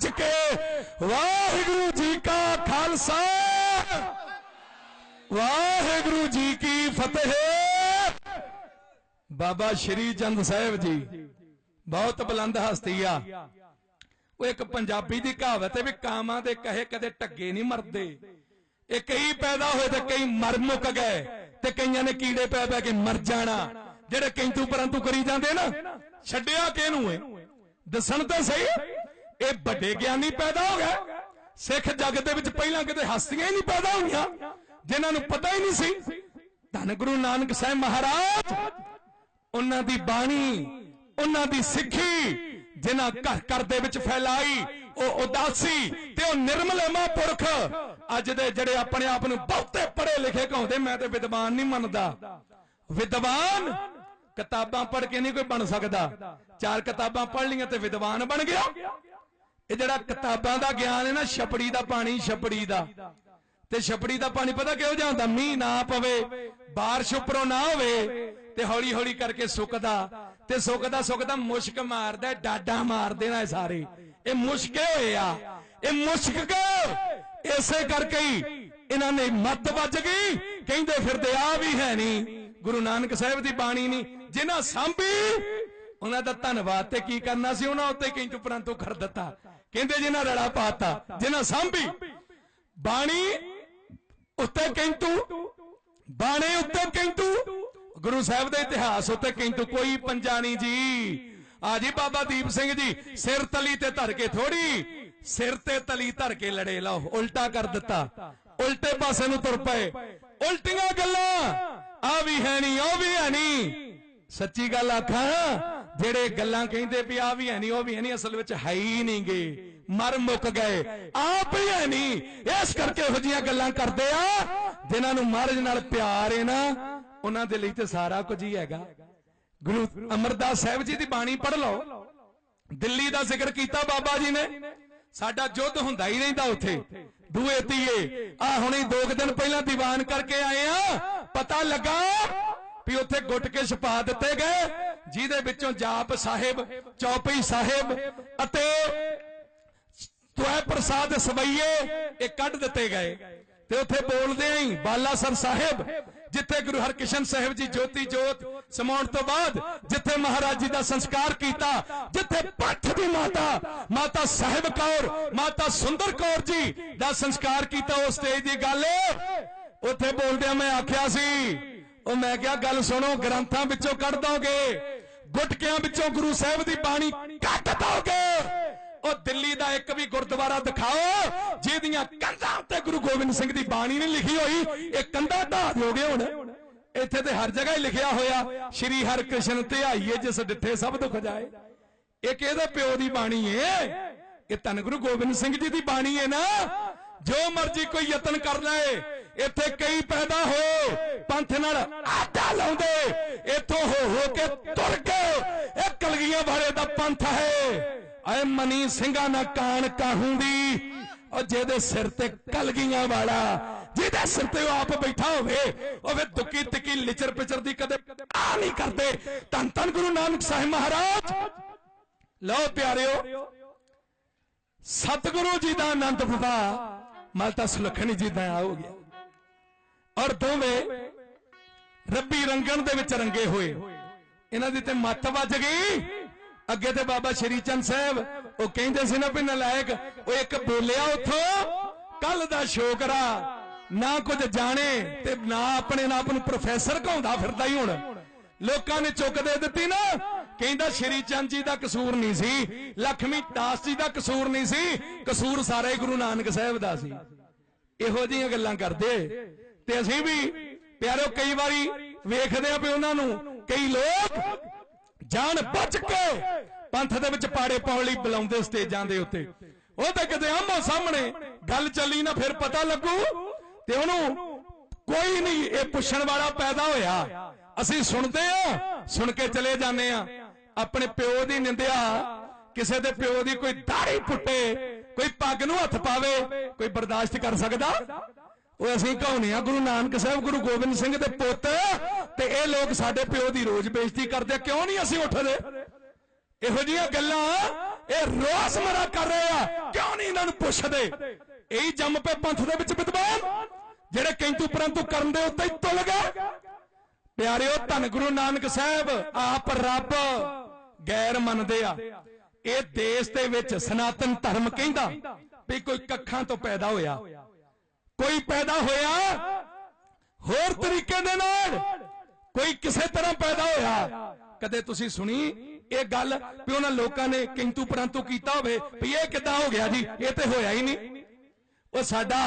ਭੱਜ ਕੇ ਵਾਹਿਗੁਰੂ ਜੀ ਕਾ ਖਾਲਸਾ। ਵਾਹਿਗੁਰੂ ਜੀ ਕੀ ਫਤਿਹ। ਬਾਬਾ ਸ਼੍ਰੀ ਚੰਦ ਸਾਹਿਬ ਜੀ, ਬਹੁਤ ਬੁਲੰਦ ਹਸਤੀ ਆ। ਉਹ ਇੱਕ ਪੰਜਾਬੀ ਦੀ ਕਹਾਵਤ ਹੈ ਵੀ ਕਾਮਾਂ ਦੇ ਕਹੇ ਕਦੇ ਟੱਗੇ ਨਹੀਂ ਮਰਦੇ। ਇਹ ਕਈ ਪੈਦਾ ਹੋਏ ਤੇ ਕਈ ਮਰ ਮੁੱਕ ਗਏ ਤੇ ਕਈਆਂ ਨੇ ਕੀੜੇ ਪੈ ਪੈ ਕੇ ਮਰ ਜਾਣਾ। ਜਿਹੜੇ ਕਿੰਤੂ ਪਰੰਤੂ ਕਰੀ ਜਾਂਦੇ ਨਾ, ਛੱਡਿਆ ਕਿਹਨੂੰ ਏ? ਦੱਸਣ ਤਾਂ ਸਹੀ ਇਹ ਵੱਡੇ ਗਿਆਨੀ ਪੈਦਾ ਹੋ ਗਏ ਸਿੱਖ ਜਗਤ ਦੇ ਵਿੱਚ ਪਹਿਲਾਂ ਕਿਤੇ ਹਸਤੀਆਂ ਹੀ ਨਹੀਂ ਪੈਦਾ ਹੋਈਆਂ। ਜਿਨ੍ਹਾਂ ਨੂੰ ਪਤਾ ਹੀ ਨਹੀਂ ਸੀ। ਧੰਨ ਗੁਰੂ ਨਾਨਕ ਸਾਹਿਬ ਮਹਾਰਾਜ, ਉਹਨਾਂ ਦੀ ਬਾਣੀ, ਉਹਨਾਂ ਦੀ ਸਿੱਖੀ ਜਿਨ੍ਹਾਂ ਘਰ ਘਰ ਦੇ ਵਿੱਚ ਫੈਲਾਈ, ਉਹ ਉਦਾਸੀ ਤੇ ਉਹ ਨਿਰਮਲ ਮਹਾਂਪੁਰਖ। ਅੱਜ ਦੇ ਜਿਹੜੇ ਆਪਣੇ ਆਪ ਨੂੰ ਬਹੁਤੇ ਪੜ੍ਹੇ ਲਿਖੇ ਕਹਾਉਂਦੇ, ਮੈਂ ਤੇ ਵਿਦਵਾਨ ਨਹੀਂ ਮੰਨਦਾ। ਵਿਦਵਾਨ ਕਿਤਾਬਾਂ ਪੜ੍ਹ ਕੇ ਨਹੀਂ ਕੋਈ ਬਣ ਸਕਦਾ। ਚਾਰ ਕਿਤਾਬਾਂ ਪੜ੍ਹ ਲਈਆਂ ਤੇ ਵਿਦਵਾਨ ਬਣ ਗਿਆ। ਇਹ ਜਿਹੜਾ ਕਿਤਾਬਾਂ ਦਾ ਗਿਆਨ ਹੈ ਨਾ, ਛਪੜੀ ਦਾ ਪਾਣੀ, ਛਪੜੀ ਦਾ। ਤੇ ਛਪੜੀ ਦਾ ਪਾਣੀ ਪਤਾ ਕਿਹੋ ਜਿਹਾ ਮੀਂਹ ਨਾ ਪਵੇ, ਬਾਰਿਸ਼ ਉੱਪਰੋਂ ਨਾ ਹੋਵੇ ਤੇ ਹੌਲੀ ਹੌਲੀ ਕਰਕੇ ਸੁੱਕਦਾ। ਤੇ ਸੁੱਕਦਾ ਸੁੱਕਦਾ ਮੁਸ਼ਕ ਮਾਰਦਾ ਡਾਡਾ ਮਾਰਦੇ ਨਾ ਸਾਰੇ। ਇਹ ਮੁਸ਼ਕੇ ਹੋਏ ਆ? ਇਹ ਮੁਸ਼ਕ ਇਸੇ ਕਰਕੇ ਹੀ ਇਹਨਾਂ ਨੇ ਮੱਤ ਵੱਜ ਗਈ। ਕਹਿੰਦੇ ਫਿਰਦੇ ਆ ਵੀ ਹੈ ਨਹੀਂ। ਗੁਰੂ ਨਾਨਕ ਸਾਹਿਬ ਦੀ ਬਾਣੀ ਨਹੀਂ। ਜਿਨ੍ਹਾਂ ਸਾਂਭੀ ਉਹਨਾਂ ਦਾ ਧੰਨਵਾਦ ਤੇ ਕੀ ਕਰਨਾ ਸੀ? ਉਹਨਾਂ ਉੱਤੇ ਕਿੰਤੂ ਪਰੰਤੂ ਕਰ ਦਿੱਤਾ। ਕਹਿੰਦੇ ਜਿਨ੍ਹਾਂ ਰੜਾ ਪਾਤਾ, ਜਿਨ੍ਹਾਂ ਸਾਂਭੀ, ਬਾਣੀ ਉੱਤੇ ਕਿੰਤੂ, ਬਾਣੇ ਉੱਤੇ ਕਿੰਤੂ, ਗੁਰੂ ਸਾਹਿਬ ਦੇ ਇਤਿਹਾਸ ਉੱਤੇ ਕਿੰਤੂ, ਕੋਈ ਪੰਜਾ ਜੀ। ਆ ਜੀ ਬਾਬਾ ਦੀਪ ਸਿੰਘ ਜੀ, ਸਿਰ ਤਲੀ ਤੇ ਧਰ ਕੇ ਥੋੜੀ ਸਿਰ ਤੇ ਤਲੀ ਧਰ ਕੇ ਲੜੇ ਲਓ, ਉਲਟਾ ਕਰ ਦਿੱਤਾ। ਉਲਟੇ ਪਾਸੇ ਨੂੰ ਤੁਰ ਪਏ। ਉਲਟੀਆਂ ਗੱਲਾਂ, ਆ ਵੀ ਹੈ ਨਹੀਂ, ਉਹ ਵੀ ਹੈ ਨਹੀਂ। ਸੱਚੀ ਗੱਲ ਆਖਾਂ ਜਿਹੜੇ ਗੱਲਾਂ ਕਹਿੰਦੇ ਵੀ ਆ ਵੀ ਹੈ ਨਹੀਂ, ਉਹ ਵੀ ਹੈ ਨਹੀਂ, ਅਸਲ ਵਿੱਚ ਹੈ ਹੀ ਨਹੀਂਗੇ। ਮਰ ਮੁੱਕ ਗਏ। ਆਪ ਹੀ ਹੈ ਨਹੀਂ। ਇਸ ਕਰਕੇ ਇਹੋ ਜੀਆਂ ਗੱਲਾਂ ਕਰਦੇ ਆ, ਜਿਨ੍ਹਾਂ ਨੂੰ ਮਹਾਰਾਜ ਨਾਲ ਪਿਆਰ ਹੈ ਨਾ, ਉਹਨਾਂ ਦੇ ਲਈ ਤੇ ਸਾਰਾ ਕੁਝ ਹੀ ਹੈਗਾ। ਗੁਰੂ ਅਮਰਦਾਸ ਸਾਹਿਬ ਜੀ ਦੀ ਬਾਣੀ ਪੜ੍ਹ ਲਓ। ਦਿੱਲੀ ਦਾ ਜ਼ਿਕਰ ਕੀਤਾ ਬਾਬਾ ਜੀ ਨੇ। ਸਾਡਾ ਯੁੱਧ ਹੁੰਦਾ ਹੀ ਰਹਿੰਦਾ ਉੱਥੇ। ਦੂਏ ਤੀਏ। ਆ ਹੁਣੇ ਦੋ ਕੁ ਦਿਨ ਪਹਿਲਾਂ ਦੀਵਾਨ ਕਰਕੇ ਆਏ ਆ। ਪਤਾ ਲੱਗਾ ਵੀ ਉੱਥੇ ਗੁੱਟ ਕੇ ਛਪਾ ਦਿੱਤੇ ਗਏ। ਜਿਹਦੇ ਵਿੱਚੋਂ ਜਾਪ ਸਾਹਿਬ, ਚੌਪਈ ਸਾਹਿਬ ਅਤੇ ਤੁਐ ਪ੍ਰਸਾਦ ਸਵਈਏ ਇਹ ਕੱਢ ਦਿੱਤੇ ਗਏ। ਤੇ ਉੱਥੇ ਬੋਲਦੇ ਆਂ ਹੀ ਬਾਲਾਸਰ ਸਾਹਿਬ, ਜਿੱਥੇ ਗੁਰੂ ਹਰਕ੍ਰਿਸ਼ਨ ਸਾਹਿਬ ਜੀ ਜੋਤੀ ਜੋਤ ਸਮਾਉਣ ਤੋਂ ਬਾਅਦ ਜਿੱਥੇ ਮਹਾਰਾਜ ਜੀ ਦਾ ਸੰਸਕਾਰ ਕੀਤਾ, ਜਿੱਥੇ ਪੱਠ ਦੀ ਮਾਤਾ ਮਾਤਾ ਸਾਹਿਬ ਕੌਰ, ਮਾਤਾ ਸੁੰਦਰ ਕੌਰ ਜੀ ਦਾ ਸੰਸਕਾਰ ਕੀਤਾ ਉਸ ਸਟੇਜ ਦੀ ਗੱਲ। ਉੱਥੇ ਬੋਲਦਿਆਂ ਮੈਂ ਆਖਿਆ ਸੀ ਉਹ ਮੈਂ ਕਿਹਾ, ਗੱਲ ਸੁਣੋ, ਗ੍ਰੰਥਾਂ ਵਿੱਚੋਂ ਕੱਢ ਦੋਗੇ, ਗੁਟਕਿਆਂ ਵਿੱਚੋਂ ਗੁਰੂ ਸਾਹਿਬ ਦੀ ਬਾਣੀ ਕੱਢ ਦੋਗੇ। ਉਹ ਦਿੱਲੀ ਦਾ ਇੱਕ ਵੀ ਗੁਰਦੁਆਰਾ ਦਿਖਾਓ, ਜਿਹਦੀਆਂ ਕੰਧਾਂ ਉੱਤੇ ਗੁਰੂ ਗੋਬਿੰਦ ਸਿੰਘ ਦੀ ਬਾਣੀ ਨਹੀਂ ਲਿਖੀ ਹੋਈ, ਇਹ ਕੰਧਾਂ ਢਾਹ ਦਿਓਗੇ ਹੁਣ। ਇੱਥੇ ਤੇ ਹਰ ਜਗ੍ਹਾ ਹੀ ਲਿਖਿਆ ਹੋਇਆ, ਸ਼੍ਰੀ ਹਰਿਕ੍ਰਿਸ਼ਨ ਧਿਆਈਏ ਜਿਸ ਡਿੱਠੇ ਸਭ ਦੁੱਖ ਜਾਏ। ਇਹ ਕਿਹਦੇ ਪਿਓ ਦੀ ਬਾਣੀ ਏ? ਇਹ ਧੰਨ ਗੁਰੂ ਗੋਬਿੰਦ ਸਿੰਘ ਜੀ ਦੀ ਬਾਣੀ ਏ ਨਾ। ਜੋ ਮਰਜ਼ੀ ਕੋਈ ਯਤਨ ਕਰ ਲਏ ਇੱਥੇ ਕਈ ਪੈਦਾ ਹੋ, ਪੰਥ ਨਾਲ ਆਟਾ ਲਾਉਂਦੇ, ਇੱਥੋਂ ਹੋ ਹੋ ਕੇ ਤੁਰ ਗਏ। ਇਹ ਕਲਗੀਆਂ ਵਾਲੇ ਦਾ ਪੰਥ ਹੈ। ਐ ਮਨੀ ਸਿੰਘਾਂ ਨਾ ਕਾਣ ਕਾਹੂੰ ਦੀ, ਉਹ ਜਿਹਦੇ ਸਿਰ ਤੇ ਕਲਗੀਆਂ ਵਾਲਾ, ਜਿਹਦੇ ਸਿਰ ਤੇ ਉਹ ਆਪ ਬੈਠਾ ਹੋਵੇ, ਉਹ ਵੇ ਦੁੱਕੀ ਤਿੱਕੀ ਲਿਚਰ ਪਿਚਰ ਦੀ ਕਦੇ ਆ ਨਹੀਂ ਕਰਦੇ। ਧੰਨ ਧੰਨ ਗੁਰੂ ਨਾਨਕ ਸਾਹਿਬ ਮਹਾਰਾਜ। ਲਓ ਪਿਆਰਿਓ, ਸਤਿਗੁਰੂ ਜੀ ਦਾ ਆਨੰਦ ਫੁਦਾ ਮਾਤਾ ਸੁਲੱਖਣੀ ਜੀ ਦਾ ਆ ਹੋ ਗਿਆ। ਔਰ ਦੋਵੇਂ ਰੱਬੀ ਰੰਗਣ ਦੇ ਵਿੱਚ ਰੰਗੇ ਹੋਏ। ਇਹਨਾਂ ਦੀ ਤੇ ਮੱਤ ਵੱਜ ਗਈ। ਅੱਗੇ ਤੇ ਬਾਬਾ ਸ਼੍ਰੀ ਚੰਦ ਸਾਹਿਬ, ਉਹ ਕਹਿੰਦੇ ਸੀ ਨਾ ਵੀ ਨਲਾਇਕ, ਉਹ ਇੱਕ ਬੋਲਿਆ ਉਥੋਂ ਕੱਲ ਦਾ ਸ਼ੋਕਰਾ, ਨਾ ਕੁਝ ਜਾਣੇ ਤੇ ਨਾ ਆਪਣੇ ਆਪ ਨੂੰ ਪ੍ਰੋਫੈਸਰ ਕਹਾਉਂਦਾ ਫਿਰਦਾ ਹੀ ਹੁਣ। ਲੋਕਾਂ ਨੇ ਚੁੱਕ ਦੇ ਦਿੱਤੀ ਨਾ। ਕਹਿੰਦਾ ਸ਼੍ਰੀ ਚੰਦ ਜੀ ਦਾ ਕਸੂਰ ਨਹੀਂ ਸੀ, ਲਖਮੀ ਦਾਸ ਜੀ ਦਾ ਕਸੂਰ ਨਹੀਂ ਸੀ, ਕਸੂਰ ਸਾਰਾ ਹੀ ਗੁਰੂ ਨਾਨਕ ਸਾਹਿਬ ਦਾ ਸੀ। ਇਹੋ ਜਿਹੀਆਂ ਗੱਲਾਂ ਕਰਦੇ। ਤੇ ਅਸੀਂ ਵੀ ਪਿਆਰੋ, ਕਈ ਵਾਰੀ ਵੇਖਦੇ ਆ ਵੀ ਉਹਨਾਂ ਨੂੰ ਕਈ ਲੋਕ ਜਾਣ ਬਚ ਕੇ ਪੰਥ ਦੇ ਵਿੱਚ ਪਾੜੇ ਪਾਉਣ ਲਈ ਬੁਲਾਉਂਦੇ ਸਟੇਜਾਂ ਦੇ ਉੱਤੇ। ਉਹ ਤਾਂ ਕਿਤੇ ਆਮੋ ਸਾਹਮਣੇ ਗੱਲ ਚੱਲੀ ਨਾ ਫਿਰ ਪਤਾ ਲੱਗੂ ਤੇ ਉਹਨੂੰ ਕੋਈ ਨਹੀਂ ਇਹ ਪੁੱਛਣ ਵਾਲਾ ਪੈਦਾ ਹੋਇਆ। ਅਸੀਂ ਸੁਣਦੇ ਆ ਸੁਣ ਕੇ ਚਲੇ ਜਾਂਦੇ ਆ ਆਪਣੇ ਪਿਓ ਦੀ ਨਿੰਦਿਆ, ਕਿਸੇ ਦੇ ਪਿਓ ਦੀ ਕੋਈ ਦਾੜੀ ਪੁੱਟੇ, ਕੋਈ ਪੱਗ ਨੂੰ ਹੱਥ ਪਾਵੇ, ਕੋਈ ਬਰਦਾਸ਼ਤ ਕਰ ਸਕਦਾ? ਉਹ ਅਸੀਂ ਕਹਾਉਨੇ ਆ ਗੁਰੂ ਨਾਨਕ ਸਾਹਿਬ ਗੁਰੂ ਗੋਬਿੰਦ ਸਿੰਘ ਦੇ ਪੁੱਤ। ਤੇ ਇਹ ਲੋਕ ਸਾਡੇ ਪਿਓ ਦੀ ਰੋਜ਼ ਬੇਇੱਜ਼ਤੀ ਕਰਦੇ ਆ, ਕਿਉਂ ਨਹੀਂ ਅਸੀਂ ਉੱਠਦੇ? ਇਹੋ ਜੀਆਂ ਗੱਲਾਂ ਇਹ ਰੋਸ ਮਰਾ ਕਰ ਰਹੇ ਆ। ਕਿਉਂ ਨਹੀਂ ਇਹਨਾਂ ਨੂੰ ਪੁੱਛਦੇ? ਇਹੀ ਜੰਮ ਪਏ ਪੰਥ ਦੇ ਵਿੱਚ ਵਿਦਵਾਨ ਜਿਹੜੇ ਕਿੰਤੂ ਪਰੰਤੂ ਕਰਨ ਦੇ ਉੱਤੇ ਹੀ ਤੁਲ ਗਏ। ਪਿਆਰਿਓ ਧੰਨ ਗੁਰੂ ਨਾਨਕ ਸਾਹਿਬ ਆਪ ਰੱਬ ਗੈਰ ਮੰਨਦੇ ਆ। ਇਹ ਦੇਸ਼ ਦੇ ਵਿੱਚ ਸਨਾਤਨ ਧਰਮ ਕਹਿੰਦਾ ਵੀ ਕੋਈ ਕੱਖਾਂ ਤੋਂ ਪੈਦਾ ਹੋਇਆ। ਕੋਈ ਪੈਦਾ ਹੋਇਆ ਹੋਰ ਤਰੀਕੇ ਦੇ ਨਾਲ ਕੋਈ ਕਿਸੇ ਤਰ੍ਹਾਂ ਪੈਦਾ ਹੋਇਆ। ਕਦੇ ਤੁਸੀਂ ਸੁਣੀ ਇਹ ਗੱਲ ਵੀ ਉਹਨਾਂ ਲੋਕਾਂ ਨੇ ਕਿੰਤੂ ਪਰੰਤੂ ਕੀਤਾ ਹੋਵੇ ਵੀ ਇਹ ਕਿੱਦਾਂ ਹੋ ਗਿਆ ਜੀ? ਇਹ ਤੇ ਹੋਇਆ ਹੀ ਨਹੀਂ। ਉਹ ਸਾਡਾ